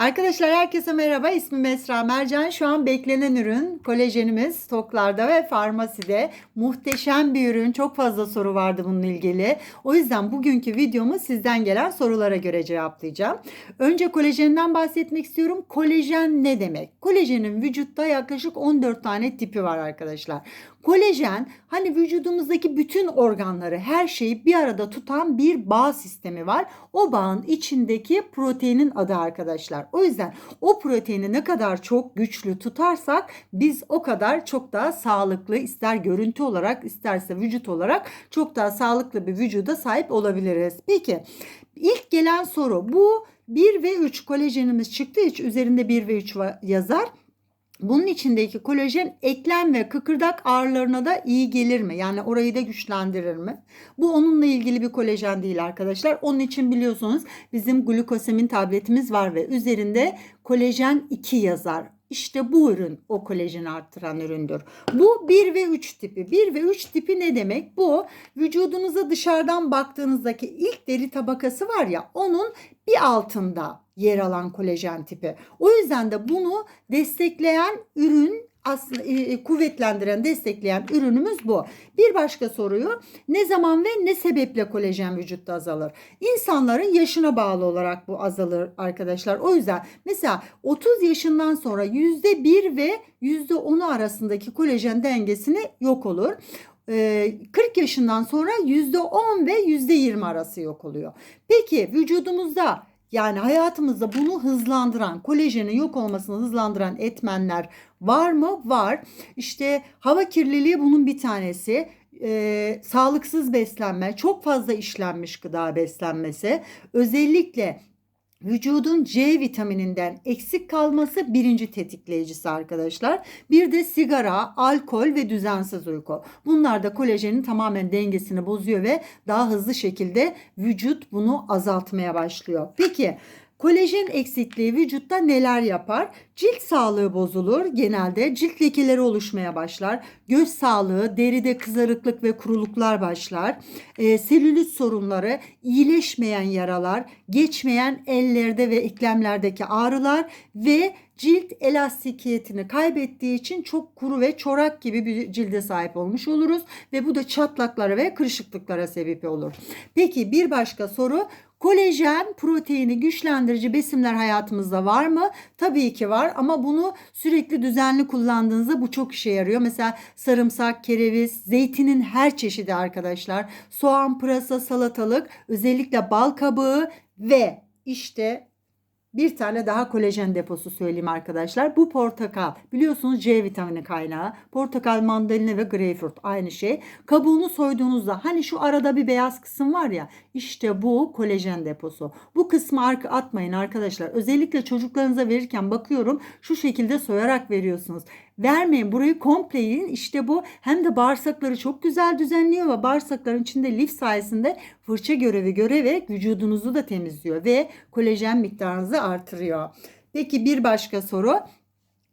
Arkadaşlar herkese merhaba. İsmim Esra Mercan. Şu an beklenen ürün kolajenimiz stoklarda ve farmaside. Muhteşem bir ürün. Çok fazla soru vardı bununla ilgili. O yüzden bugünkü videomu sizden gelen sorulara göre cevaplayacağım. Önce kolajenden bahsetmek istiyorum. Kolajen ne demek? Kolajenin vücutta yaklaşık 14 tane tipi var arkadaşlar. Kolajen hani vücudumuzdaki bütün organları, her şeyi bir arada tutan bir bağ sistemi var. O bağın içindeki proteinin adı arkadaşlar. O yüzden o proteini ne kadar çok güçlü tutarsak biz o kadar çok daha sağlıklı ister görüntü olarak isterse vücut olarak çok daha sağlıklı bir vücuda sahip olabiliriz. Peki ilk gelen soru bu 1 ve 3 kolajenimiz çıktı. Hiç üzerinde 1 ve 3 yazar. Bunun içindeki kolajen eklem ve kıkırdak ağrılarına da iyi gelir mi? Yani orayı da güçlendirir mi? Bu onunla ilgili bir kolajen değil arkadaşlar. Onun için biliyorsunuz bizim glukosamin tabletimiz var ve üzerinde kolajen 2 yazar. İşte bu ürün o kolajeni arttıran üründür. Bu 1 ve 3 tipi. 1 ve 3 tipi ne demek? Bu vücudunuza dışarıdan baktığınızdaki ilk deri tabakası var ya onun bir altında yer alan kolajen tipi. O yüzden de bunu destekleyen ürün aslında e, kuvvetlendiren, destekleyen ürünümüz bu. Bir başka soruyu ne zaman ve ne sebeple kolajen vücutta azalır? İnsanların yaşına bağlı olarak bu azalır arkadaşlar. O yüzden mesela 30 yaşından sonra %1 ve %10'u arasındaki kolajen dengesini yok olur. 40 yaşından sonra %10 ve %20 arası yok oluyor. Peki vücudumuzda yani hayatımızda bunu hızlandıran, kolajenin yok olmasını hızlandıran etmenler var mı? Var. İşte hava kirliliği bunun bir tanesi. Ee, sağlıksız beslenme, çok fazla işlenmiş gıda beslenmesi, özellikle Vücudun C vitamininden eksik kalması birinci tetikleyicisi arkadaşlar. Bir de sigara, alkol ve düzensiz uyku. Bunlar da kolajenin tamamen dengesini bozuyor ve daha hızlı şekilde vücut bunu azaltmaya başlıyor. Peki Kolajen eksikliği vücutta neler yapar? Cilt sağlığı bozulur genelde. Cilt lekeleri oluşmaya başlar. Göz sağlığı, deride kızarıklık ve kuruluklar başlar. E, selülit sorunları, iyileşmeyen yaralar, geçmeyen ellerde ve eklemlerdeki ağrılar ve cilt elastikiyetini kaybettiği için çok kuru ve çorak gibi bir cilde sahip olmuş oluruz ve bu da çatlaklara ve kırışıklıklara sebep olur. Peki bir başka soru Kolajen proteini güçlendirici besinler hayatımızda var mı? Tabii ki var ama bunu sürekli düzenli kullandığınızda bu çok işe yarıyor. Mesela sarımsak, kereviz, zeytinin her çeşidi arkadaşlar. Soğan, pırasa, salatalık, özellikle bal kabağı ve işte bir tane daha kolajen deposu söyleyeyim arkadaşlar. Bu portakal. Biliyorsunuz C vitamini kaynağı. Portakal, mandalina ve greyfurt aynı şey. Kabuğunu soyduğunuzda hani şu arada bir beyaz kısım var ya işte bu kolajen deposu. Bu kısmı arka atmayın arkadaşlar. Özellikle çocuklarınıza verirken bakıyorum şu şekilde soyarak veriyorsunuz. Vermeyin burayı komple yiyin. İşte bu hem de bağırsakları çok güzel düzenliyor ve bağırsakların içinde lif sayesinde fırça görevi görerek vücudunuzu da temizliyor ve kolajen miktarınızı artırıyor. Peki bir başka soru.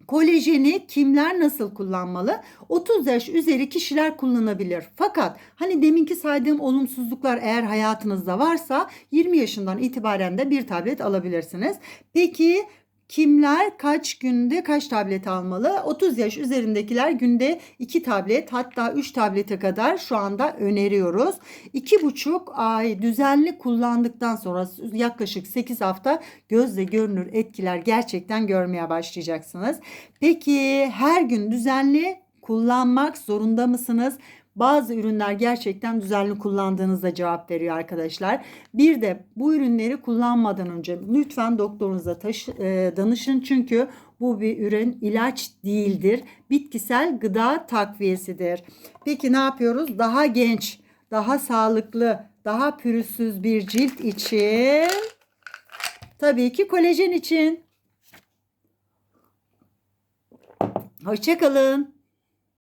Kolajeni kimler nasıl kullanmalı? 30 yaş üzeri kişiler kullanabilir. Fakat hani deminki saydığım olumsuzluklar eğer hayatınızda varsa 20 yaşından itibaren de bir tablet alabilirsiniz. Peki Kimler kaç günde kaç tablet almalı? 30 yaş üzerindekiler günde 2 tablet hatta 3 tablete kadar şu anda öneriyoruz. 2,5 ay düzenli kullandıktan sonra yaklaşık 8 hafta gözle görünür etkiler gerçekten görmeye başlayacaksınız. Peki her gün düzenli kullanmak zorunda mısınız? Bazı ürünler gerçekten düzenli kullandığınızda cevap veriyor arkadaşlar. Bir de bu ürünleri kullanmadan önce lütfen doktorunuza taşı, e, danışın çünkü bu bir ürün ilaç değildir. Bitkisel gıda takviyesidir. Peki ne yapıyoruz? Daha genç, daha sağlıklı, daha pürüzsüz bir cilt için tabii ki kolajen için. Hoşçakalın.